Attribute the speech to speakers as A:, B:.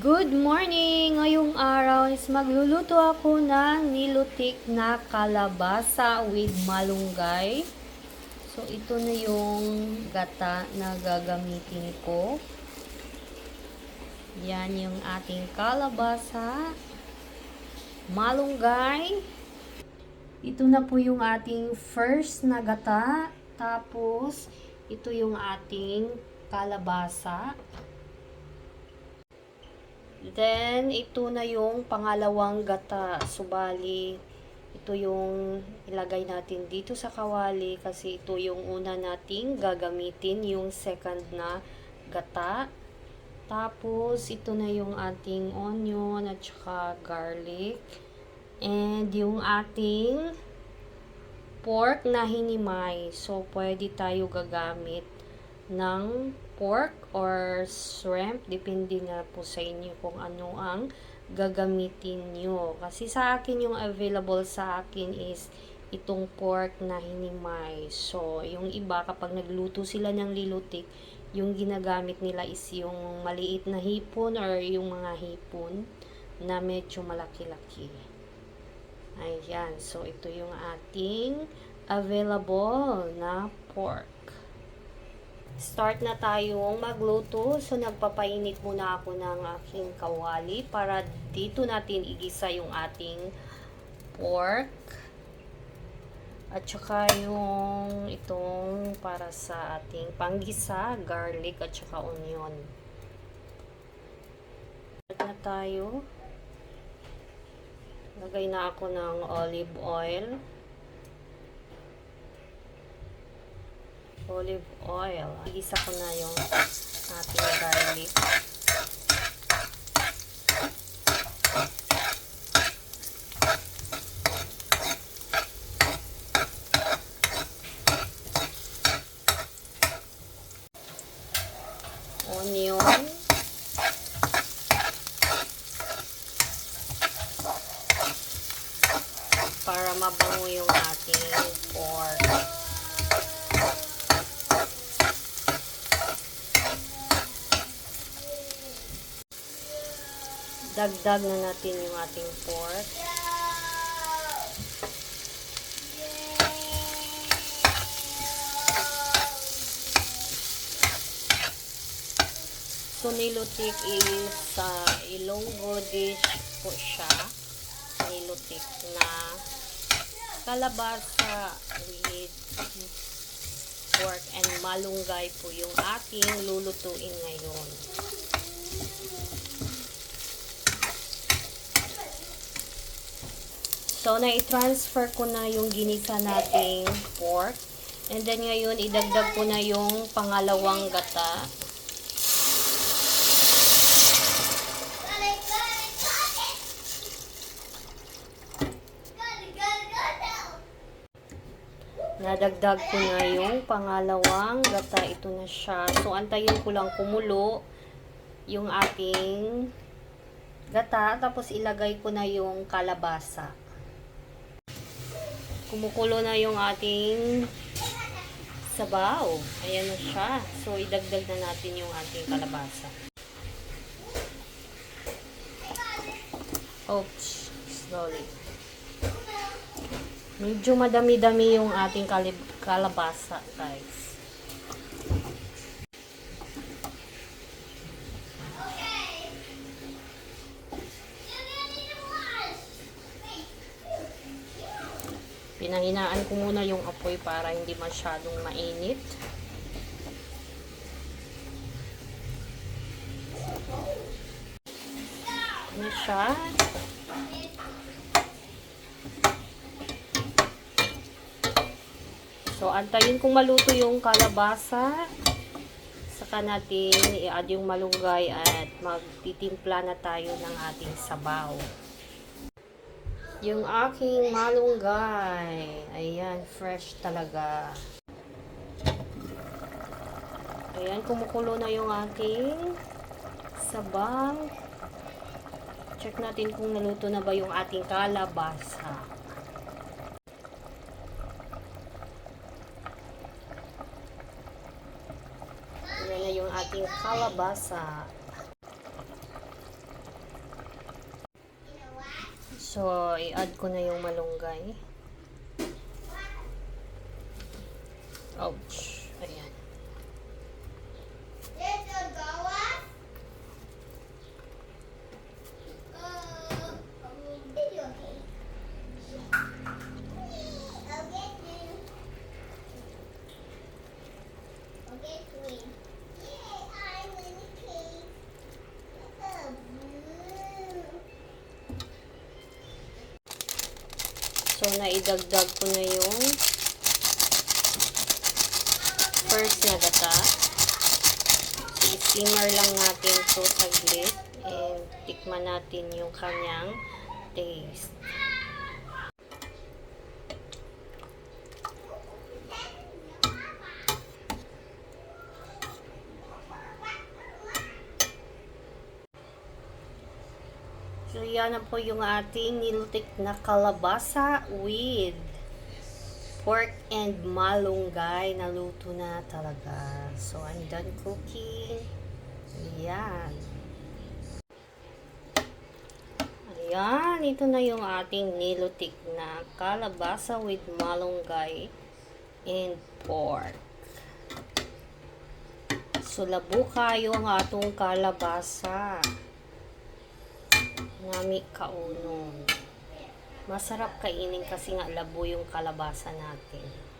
A: Good morning! Ngayong araw is magluluto ako ng nilutik na kalabasa with malunggay. So, ito na yung gata na gagamitin ko. Yan yung ating kalabasa. Malunggay. Ito na po yung ating first na gata. Tapos, ito yung ating kalabasa. Then, ito na yung pangalawang gata. Subali, ito yung ilagay natin dito sa kawali kasi ito yung una nating gagamitin, yung second na gata. Tapos, ito na yung ating onion at saka garlic. And yung ating pork na hinimay. So, pwede tayo gagamit ng pork or shrimp. Depende na po sa inyo kung ano ang gagamitin nyo. Kasi sa akin, yung available sa akin is itong pork na hinimay. So, yung iba, kapag nagluto sila ng lilutik, yung ginagamit nila is yung maliit na hipon or yung mga hipon na medyo malaki-laki. Ayan. So, ito yung ating available na pork. Start na tayong magluto. So, nagpapainit muna ako ng aking kawali para dito natin igisa yung ating pork. At saka yung itong para sa ating panggisa, garlic at saka onion. Start na tayo. Lagay na ako ng olive oil. Olive oil. Igisa ko na yung ating garlic. Onion. para mabango yung ating pork. Dagdag na natin yung ating pork. So, nilutik is sa Ilonggo dish po siya nilutik na kalabasa with pork and malunggay po yung ating lulutuin ngayon. So, na-transfer ko na yung ginisa nating pork. And then, ngayon, idagdag ko na yung pangalawang gata. Nadagdag ko na yung pangalawang gata. Ito na siya. So, antayin ko lang kumulo yung ating gata. Tapos, ilagay ko na yung kalabasa. Kumukulo na yung ating sabaw. Ayan na siya. So, idagdag na natin yung ating kalabasa. Oops. Slowly. Medyo madami-dami yung ating kalabasa, guys. Pinahinaan ko muna yung apoy para hindi masyadong mainit. Ano siya? So, antayin kong maluto yung kalabasa. Saka natin i-add yung malunggay at magtitimpla na tayo ng ating sabaw. Yung aking malunggay. Ayan, fresh talaga. Ayan, kumukulo na yung ating sabaw. Check natin kung naluto na ba yung ating kalabasa. Yan na yung ating kalabasa. So, i-add ko na yung malunggay. Ouch. So, naidagdag ko na yung first na gata. I-simmer lang natin to saglit and tikman natin yung kanyang taste. So, yan na po yung ating niltik na kalabasa with pork and malunggay na luto na talaga. So, I'm done cooking. Ayan. Ayan, ito na yung ating nilutik na kalabasa with malunggay and pork. So, labo kayo ang atong kalabasa. Nami kaunon. Masarap kainin kasi nga labo yung kalabasa natin.